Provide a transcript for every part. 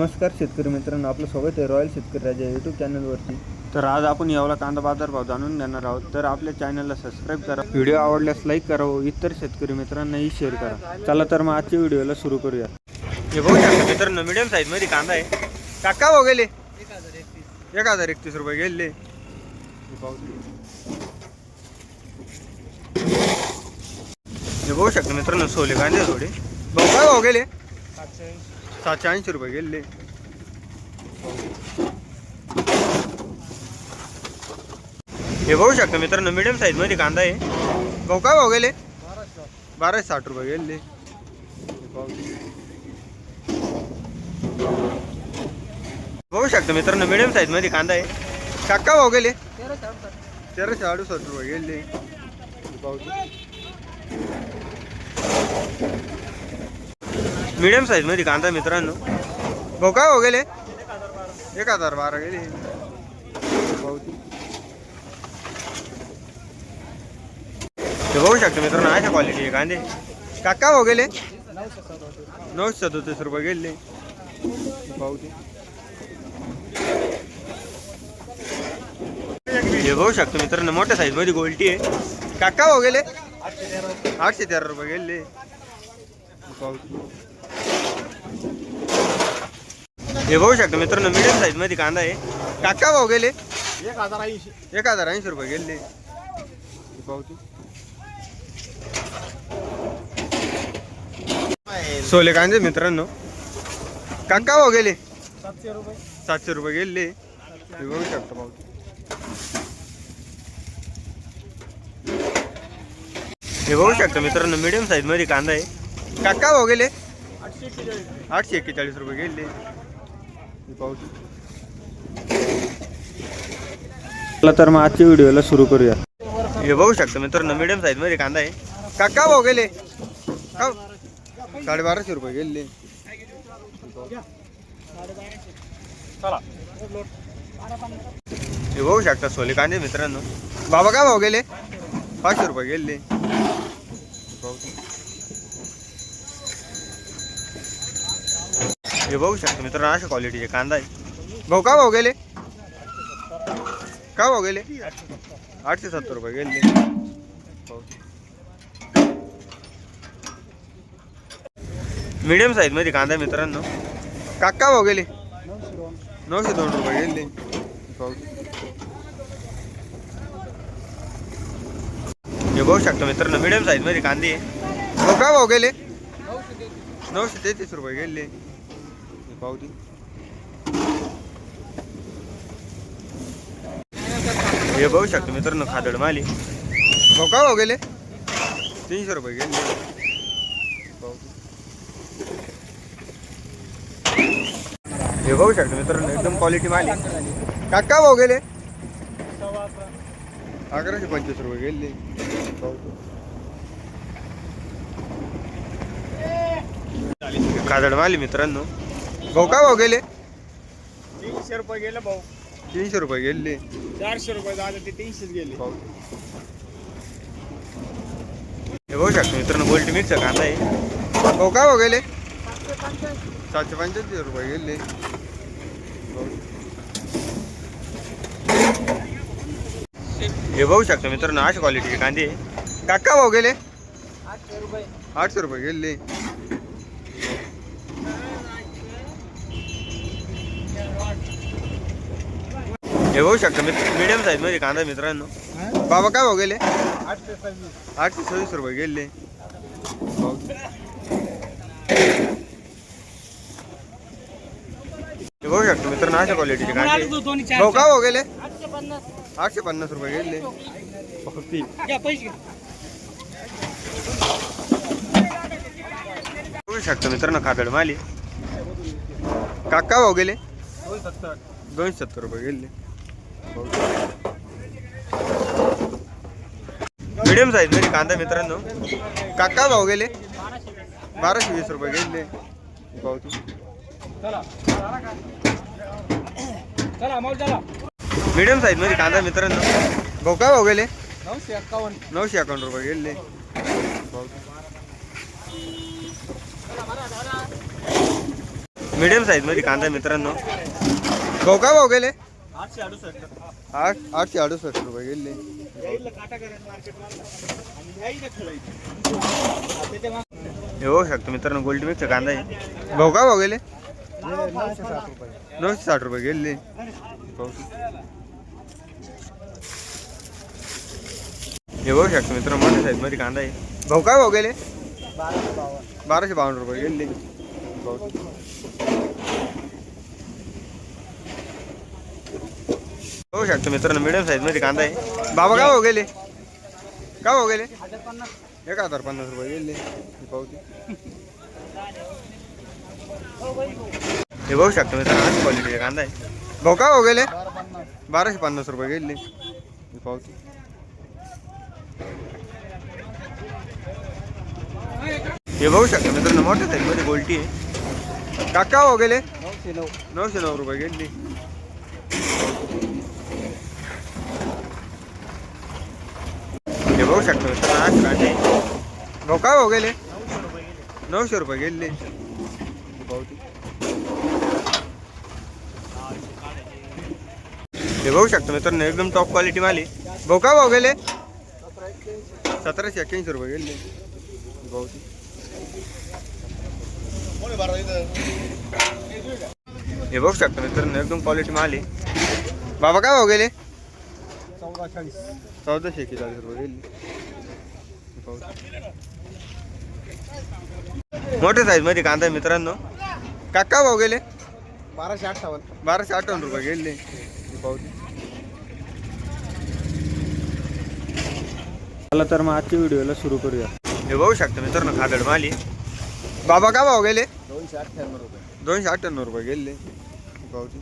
नमस्कार शेतकरी मित्रांनो आपलं स्वागत आहे रॉयल शेतकरी राजा यूट्यूब चॅनलवरती तर आज आपण यावला कांदा बाजार भाव जाणून घेणार आहोत. तर आपल्या चॅनलला सबस्क्राईब करा. व्हिडिओ आवडल्यास लाईक करा व इतर शेतकरी मित्रांनाही शेअर करा. चला तर मग आजच्या व्हिडिओला सुरू करूया. हे बघू शकता मित्रांनो मिडियम साईजमध्ये कांदा आहे. काका भाव गेले? एक हजार एकतीस रुपये गेले. हे बघू शकता मित्रांनो सोले कांदे थोडे. भाऊ काय भाव गेले? सातशे ऐंशी रुपये गेले. हे बघू शकता मित्रांनो मिडियम साईजमध्ये कांदा आहे. भाऊ काय भाऊ गेले? बाराशे साठ रुपये गेले. बघू शकता मित्रांनो मिडियम साईजमध्ये कांदा आहे. काका भाऊ गेले? तेराशे अडुसष्ट रुपये गेले. मिडियम साईजमध्ये कांदा मित्रांनो. भाऊ काय हो गेले? एक हजार बारा गेले. ते बघू शकतो मित्रांनो अशा क्वालिटीचे कांदे. काका हो गेले? नऊशे सदोतीस रुपये गेले. भाऊ ते. हे बघू शकतो मित्रांनो मोठ्या साईजमध्ये गोल्टी आहे. काका हो गेले? आठशे तेरा रुपये गेले. भाऊ हे बघू शकतो मित्रांनो मिडियम साईजमध्ये कांदा आहे. काका भाऊ गेले. एक हजार ऐंशी. एक हजार ऐंशी रुपये गेले. सोले कांदे मित्रांनो. काका भाऊ गेले. सातशे रुपये. सातशे रुपये गेले. हे बघू शकतो भाऊ हे बघू शकतो मित्रांनो मिडियम साईजमध्ये कांदा आहे. काका भाऊ गेले. आठशे एक्केचाळीस रुपये गेले. चला तर मग आजच्या व्हिडिओला सुरू करूया. हे बघू शकतो मित्रांनो मिडियम साईजमध्ये कांदा आहे. काका भाऊ गेले? का साडेबाराशे रुपये गेले. चला. हे बघू शकता सोले कांदे मित्रांनो. बाबा काय भाऊ गेले? पाचशे रुपये गेले. हे बघू शकतो मित्रांनो अशा क्वालिटीचे कांदा आहे. भाऊ का भाऊ गेले? का भाऊ गेले? आठशे सत्तर रुपये गेले. मीडियम साईजमध्ये कांदा आहे मित्रांनो. काका भाऊ गेले? नऊशे दोन रुपये गेले. हे बघू शकतो मित्रांनो मिडियम साईजमध्ये कांदे आहे. भाऊ का भाऊ गेले? नऊशे तेहतीस रुपये गेले. पावती पाहू हे बघू शकतो मित्रांनो खादड माली. भाऊ का भाऊ गेले? तीनशे रुपये गेले. हे बघू शकतो मित्रांनो एकदम क्वालिटी माली. काका भाऊ गेले? अकराशे पंचवीस रुपये गेले. खादड माली मित्रांनो. भाऊ का भाऊ गेले? तीनशे रुपये गेले भाऊ. तीनशे रुपये गेले. चारशे रुपये झाले ते तीनशेच गेले. हे बघू शकतो मित्रांनो गोल्टी मिक्स कांदा आहे. भाऊ का भाऊ गेले? सातशे पंच्याऐंशी रुपये गेले. हे बघू शकतो मित्रांनो अशा क्वालिटीचे कांदे. काका भाऊ गेले? आठशे रुपये. आठशे रुपये गेले. हे बघू शकता मित्र मिडियम साईजमध्ये कांदा मित्रांनो. बाबा काय भाऊ गेले? आठशे सव्वीस. रुपये गेले. हे बघू शकतो मित्रांनो अशा क्वालिटीचे कांदे. भाऊ का भाऊ गेले? आठशे पन्नास. रुपये गेले. बघू शकतो मित्रांनो खादड माली. काका भाऊ गेले? दोन सत्तर. दोनशे सत्तर रुपये गेले. मिडियम साईजमध्ये कांदा मित्रांनो. काका भाऊ गेले? बाराशे वीस रुपये गेले. भाऊ तू. चला चला माऊल चला. मिडियम साईजमध्ये कांदा मित्रांनो. भाऊ काय भाऊ गेले? नऊशे एक्कावन्न. नऊशे अकाउंट रुपये गेले. मिडियम साईजमध्ये कांदा मित्रांनो. भाऊ काय भाऊ गेले? आठशे अडुसष्ट. आठ आठशे अडुसष्ट रुपये गेले. हे होऊ शकतो मित्रांनो गोल्ड मिक्सचा कांदा आहे. भाऊ काय भाऊ गेले? नऊशे साठ रुपये गेले. हे बघू शकतो मित्रांनो मोठ्या साईजमध्ये कांदा आहे. भाऊ काय भाऊ गेले? बाराशे बावन्न बाराशे बावन्न रुपये गेले. बघू शकतो मित्रांनो मिडियम साईजमध्ये कांदा आहे. बाबा का हो गेले? काय हो गेले? एक हजार पन्नास रुपये गेले. पावती. हे बघू शकतो मित्रांनो आज क्वालिटीचा कांदा आहे. भाऊ का हो गेले? बाराशे पन्नास रुपये गेले. पावती. हे बघू शकतो मित्रांनो मोठ्या साईजमध्ये गोल्टी आहे. काका हो गेले? नऊशे नऊ. नऊशे नऊ रुपये गेली. बघू शकतो मित्रांनो आज कांदे भाऊ काय भाऊ गेले? नऊशे रुपये गेले. हे बघू शकतो मित्रांनो एकदम टॉप क्वालिटी माली भाऊ काय भाऊ गेले? सतराशे एक्क्याऐंशी रुपये गेले. हे बघू शकतो मित्रांनो एकदम क्वालिटी माली बाबा काय भाऊ गेले? चौदा चाळीस चौदाशे एकेचाळीस रुपये गेली मोठ्या साईजमध्ये कांदा आहे मित्रांनो. काका भाऊ गेले? बाराशे अठ्ठावन्न. बाराशे अठ्ठावन्न रुपये गेले. ही पावती चला तर मग आजच्या व्हिडिओला सुरू करूया. हे बघू शकतो मित्रांनो खादड माली बाबा का भाऊ गेले? दोनशे अठ्ठ्याण्णव रुपये. दोनशे अठ्ठ्याण्णव रुपये गेले. ही पावती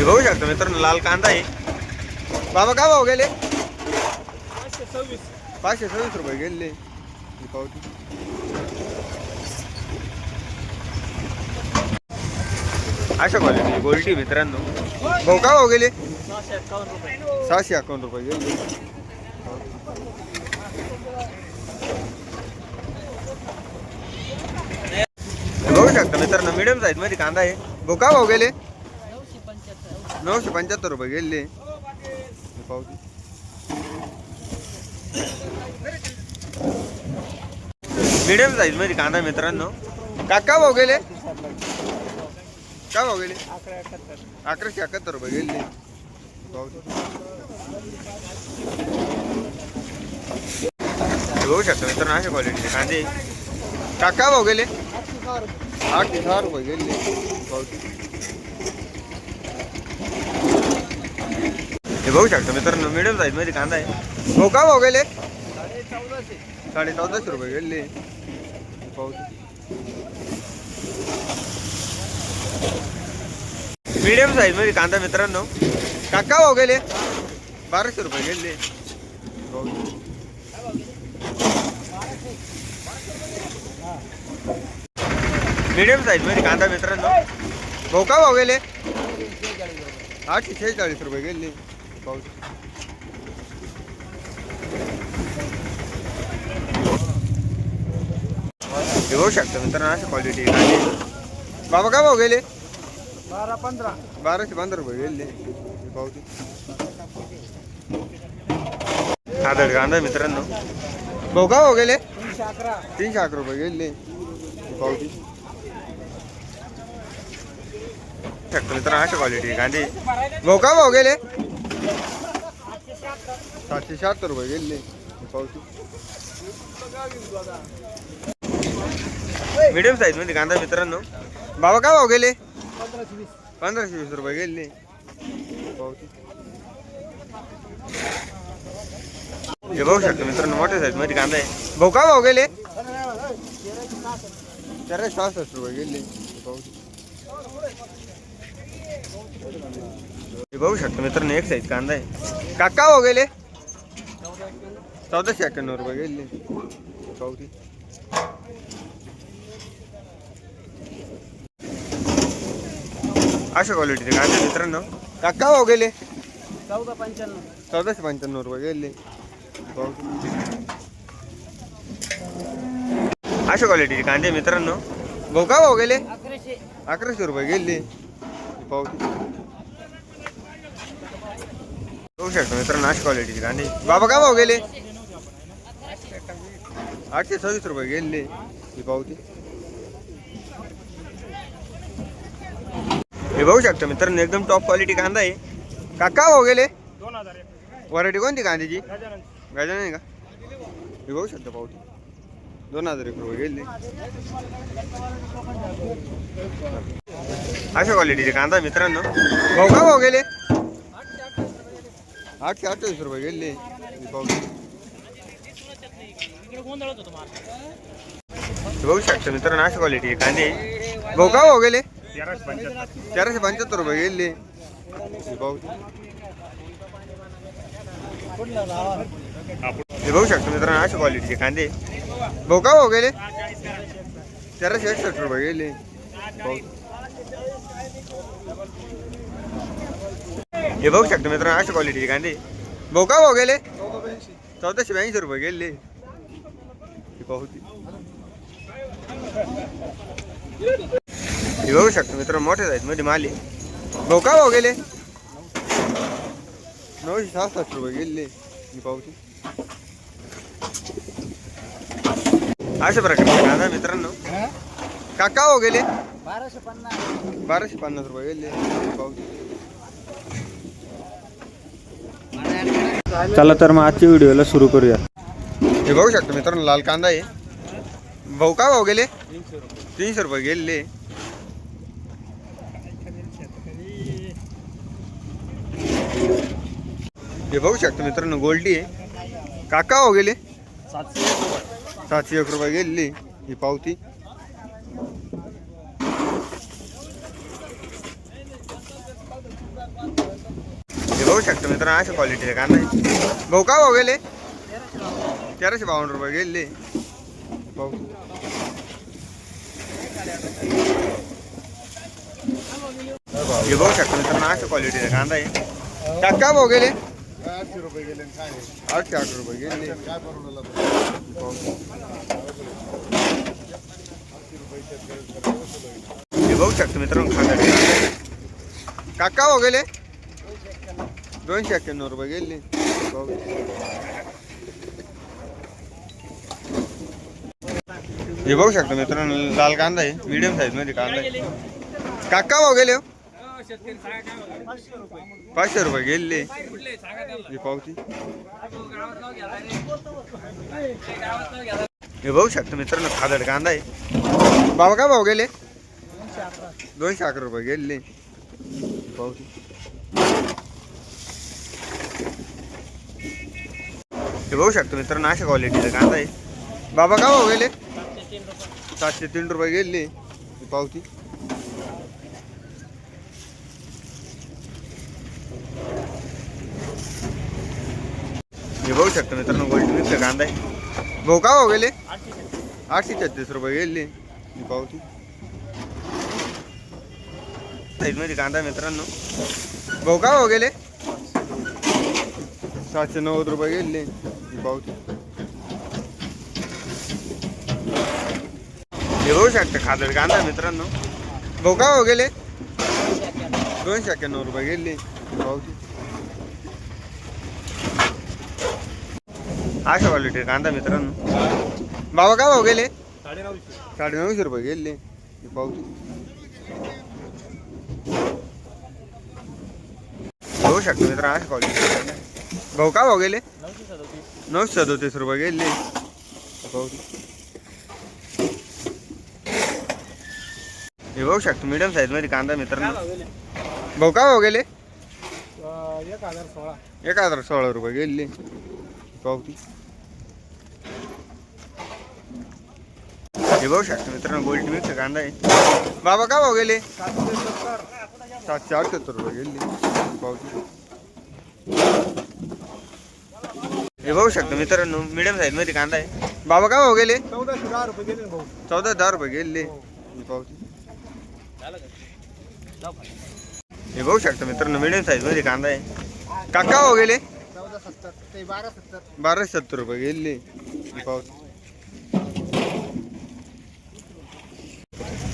हे बघू शकतो मित्रांनो लाल कांदा आहे. बाबा का भाव गेले? पाचशे सव्वीस पाचशे सव्वीस रुपये गेले. ही पावती अशा क्वालिटी गोल्टी मित्रांनो. भाऊ का भाऊ गेले? सहाशे एक्कावन्न रुपये सहाशे अकाउंट रुपये गेले बघू शकता मित्रांनो मिडियम साईजमध्ये कांदा आहे. भाऊ का भाऊ गेले? नऊशे पंच्याहत्तर रुपये गेले. पावती मिडियम साईजमध्ये कांदा मित्रांनो. काका भाऊ गेले? का भाऊ गेले? अकराशे एकाहत्तर रुपये गेले. बघू शकता मित्रांनो अशा क्वालिटीचे कांदे. काका भाऊ गेले? आठ ते सहा रुपये गेले. पावती हे बघू शकता मित्रांनो मिडियम साईजमध्ये कांदा आहे. भाऊ का भाऊ गेले साडे चौदाशे रुपये गेले. पावती मीडियम साईजमध्ये कांदा मित्रांनो. काका भाऊ गेले बाराशे रुपये गेले. मिडियम मीडियम साईजमध्ये कांदा मित्रांनो. भाऊ का भाऊ गेले आठशे शेहेचाळीस रुपये गेले. पावती हे बघू शकता मित्रांनो अशा क्वालिटी बाबा काय भाऊ गेले? बारा पंधरा. बाराशे पंधरा रुपये गेले. पावती. साधर कांदा मित्रांनो. भाऊ का भाऊ गेले? तीनशे अकरा. तीनशे अकरा रुपये गेले. पावती. शकतो मित्रांनो अशा क्वालिटी कांदे. भाऊ का भाऊ गेले? सातशे शहात्तर रुपये गेले. पावती. मिडियम साईजमध्ये कांदा मित्रांनो. बाबा का भाव गेले? पंधराशे वीस रुपये गेले. पावती. हे बघू शकतो मित्रांनो मोठ्या साईजमध्ये कांदा आहे. भाऊ का भाव गेले? चारशे सहासष्ट रुपये गेले. पावती. हे बघू शकतो मित्रांनो एक साईज कांदा आहे काका भाऊ गेले चौदाशे एक्क्याण्णव रुपये गेले पावती अशा क्वालिटीचे कांदे मित्रांनो काका भाऊ गेले चौदा पंच्याण्णव चौदाशे पंच्याण्णव रुपये गेले पावती अशा क्वालिटीचे कांदे मित्रांनो भाऊ का भाऊ गेले अकराशे अकराशे रुपये गेले पावती बघू शकतो मित्रांनो अशी क्वालिटीचे कांदे बाबा का भाऊ गेले? आठशे सव्वीस रुपये गेले. ही पावती. हे बघू शकतो मित्रांनो एकदम टॉप क्वालिटी कांदा आहे. काका भाऊ गेले? दोन हजार व्हरायटी कोणती कांद्याची? गजानन नाही का? हे बघू शकतो पावती. दोन हजार एक रुपये गेले. अशा क्वालिटीचे कांदा मित्रांनो. भाऊ का भाऊ गेले? आठशे अठ्ठावीस रुपये गेले बघू शकतो मित्रांनो अशा क्वालिटी कांदे भाऊ का भाऊ गेले तेराशे पंच्याहत्तर चारशे पंच्याहत्तर रुपये गेले ही हे बघू शकतो मित्रांनो अशा क्वालिटीचे कांदे भाऊ का भाऊ गेले तेराशे एकसष्ट रुपये गेले हे बघू शकतो मित्रांनो अशा क्वालिटीचे कांदे. भाऊ का भाऊ गेले? चौदाशे ब्याऐंशी रुपये गेले. ही बघू शकतो मित्रांनो मोठे आहेत मध्ये माले भाऊ का भाऊ गेले? नऊशे सहासष्ट रुपये गेले. ही पावती अशा प्रकारचे कांदा मित्रांनो. काका हो गेले? बाराशे पन्नास. बाराशे पन्नास रुपये गेले. ही पावती चला तर मग आजच्या व्हिडिओला सुरू करूया. हे बघू शकतो मित्रांनो लाल कांदा आहे. भाऊ का भाऊ गेले? तीनशे रुपये गेले. हे बघू शकतो मित्रांनो गोल्डी आहे. काका हो गेले? सातशे सातशे एक रुपये गेली. ही पावती. बघू शकतो मित्रांनो अशा क्वालिटीचे कांदा आहे भाऊ का भाऊ गेले? तेराशे बावन्न रुपये गेले. भाऊ. हे बघू शकतो मित्रांनो अशा क्वालिटीचे कांदा आहे काका भाऊ गेले? आठशे रुपये गेले आठशे आठ रुपये गेले. काय हे बघू शकतो मित्रांनो खांदा काका हो गेले? दोनशे एक्क्याण्णव रुपये गेले हे बघू शकतो मित्रांनो लाल कांदा आहे. मीडियम साईजमध्ये कांदा आहे. काका भाऊ गेले हो? पाचशे रुपये गेले. ही पावती. हे बघू शकतो मित्रांनो खादड कांदा आहे. बाबा का भाऊ गेले? दोनशे अकरा रुपये गेले. पावती. हे बघू शकतो मित्रांनो अशा क्वालिटीचा कांदा आहे. बाबा का भाऊ गेले? सातशे तीन रुपये गेले. पावती. हे बघू शकतो मित्रांनो गोल्ड मिक्स कांदा आहे. भाऊ का भाऊ गेले? आठशे छत्तीस रुपये गेले. पावती. साईजमध्ये कांदा मित्रांनो. भाऊ का भाऊ गेले? सातशे नव्वद रुपये गेले. पावती हे। बघू शकता खादड कांदा मित्रांनो भाऊ का हो गेले दोनशे एक्क्याण्णव रुपये गेले। ही। पावती अशा क्वालिटी कांदा मित्रांनो बाबा का भाऊ गेले साडे नऊशे रुपये गेले। ही। पावती बघू शकतो मित्र अशा क्वालिटी भाऊ का भाऊ गेले नऊशे सदोतीस रुपये गेले. ही बघू शकतो मिडियम साईजमध्ये कांदा मित्रांनो. भाऊ का भाऊ गेले? एक हजार सोळा. एक हजार सोळा रुपये गेले. पावती हे बघू शकतो मित्रांनो गोल्ड मिक्स कांदा आहे. बाबा का भाऊ गेले? सातशे अठ्ठ्याहत्तर रुपये गेले. पावती हे बघू शकतो मित्रांनो मिडियम साईजमध्ये कांदा आहे. बाबा का भाऊ गेले? चौदाशे दहा रुपये गेले ना भाऊ चौदा दहा रुपये गेले. हे बघू शकतो मित्रांनो मिडियम साईजमध्ये कांदा आहे. काका भाऊ गेले? चौदा सत्तर ते बारा सत्तर बाराशे सत्तर रुपये गेले.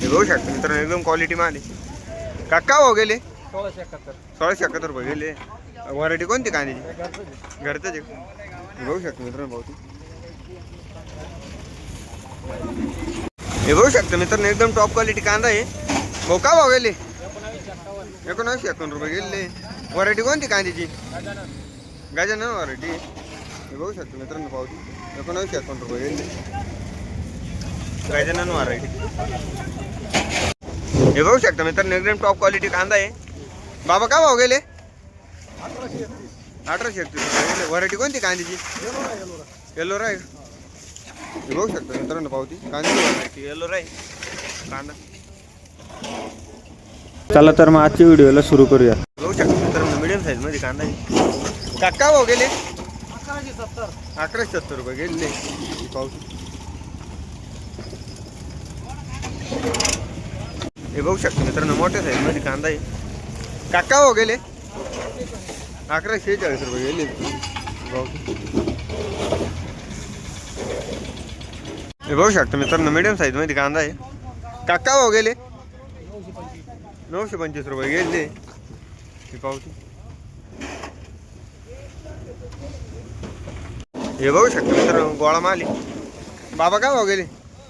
ही बघू शकता मित्रांनो एकदम क्वालिटी माल आहे. काका भाऊ गेले? सोळाशे एकाहत्तर. सोळाशे एकाहत्तर रुपये गेले. व्हरायटी कोणती कांद्याची? हे घरचंच बघू शकता मित्रांनो भाऊ हे बघू शकता मित्रांनो एकदम टॉप क्वालिटी कांदा आहे. भाऊ का भाऊ गेले? एकोणावीसशे एकोणऐंशी एकावन्न रुपये गेले. व्हरायटी कोणती कांद्याची? गजानन ना व्हरायटी हे बघू शकता मित्रांनो पावती एकोणऐंशी एकावन्न रुपये गेले. गाजर व्हरायटी हे बघू शकता मित्रांनो एकदम टॉप क्वालिटी कांदा आहे. बाबा का भाऊ गेले? अकराशे अठराशे एकतीस व्हरायटी कोणती? कांद्याची येलो राय बघू शकता मित्रांनो पावती. कांद्याची व्हरायटी येलो राय कांदा. चला तर मग आजच्या व्हिडिओला सुरू करूया. बघू शकता मित्रांनो मिडियम साईजमध्ये कांदा आहे. काका भाऊ गेले? अकराशे सत्तर अकराशे सत्तर रुपये गेले. पावती. हे बघू शकतो मित्रांनो मोठ्या साईजमध्ये कांदा आहे. काका हो गेले? अकराशे शेहेचाळीस रुपये गेले. हे बघू शकतो मित्रांनो मिडियम साईजमध्ये कांदा आहे. काका भाऊ गेले. नऊशे पंचवीस नऊशे पंचवीस रुपये गेले. ही पावती हे बघू शकतो मित्रांनो गोळा माली बाबा काय भाऊ गेले?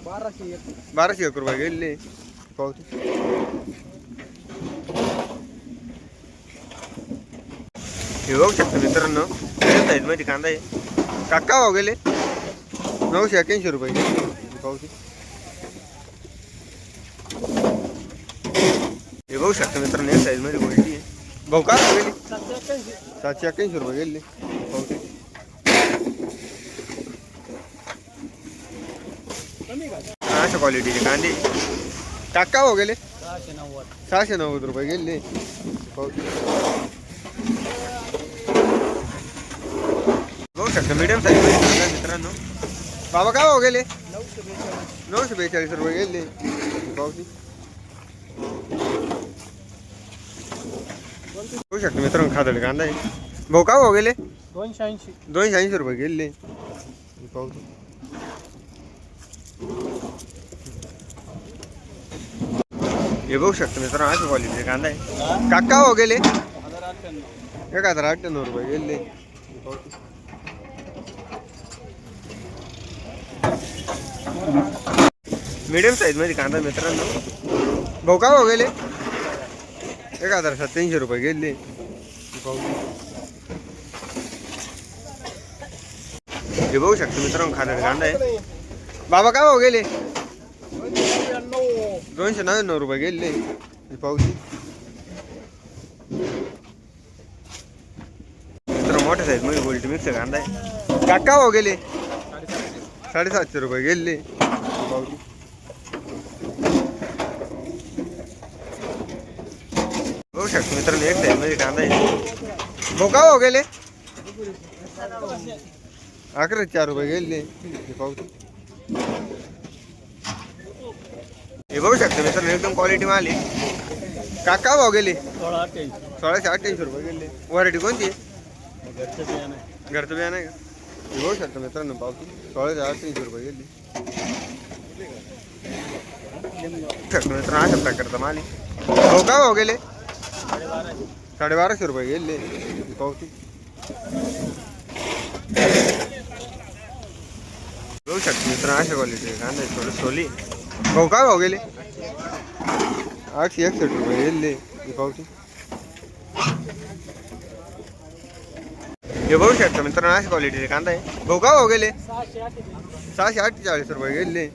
बाराशे एक. बाराशे एक रुपये गेले. पावती हे बघू शकतो मित्रांनो साईजमध्ये कांदा आहे. काका भाव गेले. नऊशे एक्याऐंशी रुपये. गेले ही बघू शकतो मित्रांनो एक साईजमध्ये क्वालिटी आहे. भाऊ काय भाव गेली? सातशे एक्क्याऐंशी एक्क्याऐंशी रुपये गेले. का अशा क्वालिटीचे कांदे. टाका हो गेले? सहाशे नव्वद. रुपये गेले. पावती बघू शकता मीडियम साईज कांदा मित्रांनो. बाबा काय हो गेले? नऊशे बेचाळीस रुपये गेले. पावती बघू शकता मित्रांनो खादड कांदा आहे. भाऊ काय हो गेले? दोनशे ऐंशी. दोनशे ऐंशी रुपये गेले. पावती हे बघू शकतो मित्रांनो अशा क्वालिटीचे कांदा आहे. काका हो गेले? एक हजार अठ्ठ्याण्णव. रुपये गेले. पावती मीडियम साईजमध्ये कांदा मित्रांनो. भाऊ का भाऊ गेले? एक हजार सत्याऐंशी रुपये गेले. पावती हे बघू शकतो मित्रांनो खाण्यात कांदा आहे. बाबा का भाऊ गेले? दोनशे नव्याण्णव रुपये गेले. ही मित्र मोठ्या साईजमध्ये बोलते मिक्स कांदा आहे. काका भाऊ गेले? साडेसातशे रुपये गेले. ही पावती बघू शकतो मित्रांनो एक साईजमध्ये कांदा आहे भाऊ का भाऊ गेले? अकरा चार रुपये गेले. ही पावती हे बघू शकतो मित्रांनो एकदम क्वालिटी माल आहे. काका भाऊ गेले? सोळाशे अठ्ठ्याऐंशी रुपये गेले. व्हरायटी कोणती. घरचं बियाणं आहे का? हे बघू शकतो मित्रांनो पावती. सोळाशे तीनशे रुपये गेले. बघू शकतो मित्रांनो अशा प्रकारचा माल आहे. भाऊ का भाऊ गेले? साडेबाराशे रुपये गेले. पावती. बघू शकतो मित्रांनो अशा क्वालिटी कांदा थोडं सोली भाऊ का भाऊ गेले? आठशे एकसष्ट रुपये गेले. ही पावती. हे बघू शकता मित्रांनो अशा क्वालिटीचे कांदा आहे. भाऊ का भाऊ गेले? सहाशे अठ्ठेचाळीस रुपये गेले.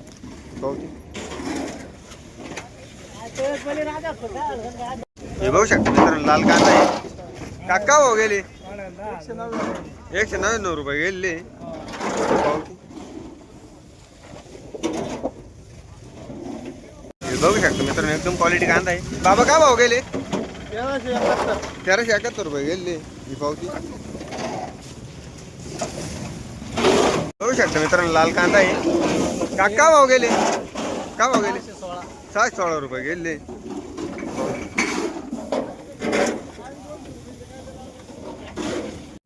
भाऊ हे बघू शकता मित्रांनो लाल कांदा आहे. काका भाऊ गेले. एकशे नव्याण्णव रुपये गेले. बघू शकता मित्रांनो एकदम क्वालिटी कांदा आहे. बाबा का भाऊ गेले? तेराशे तेराशे एकाहत्तर रुपये गेले. ही पावती. शकता मित्रांनो लाल कांदा आहे. काका भाऊ गेले. का भाऊ गेले? सहाशे सोळा. रुपये गेले.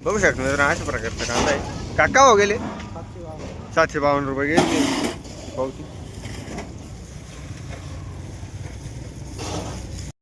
बघू शकता मित्रांनो अशा प्रकारचा कांदा आहे. काका भाऊ गेले. सातशे बावन्न. रुपये गेले. पावती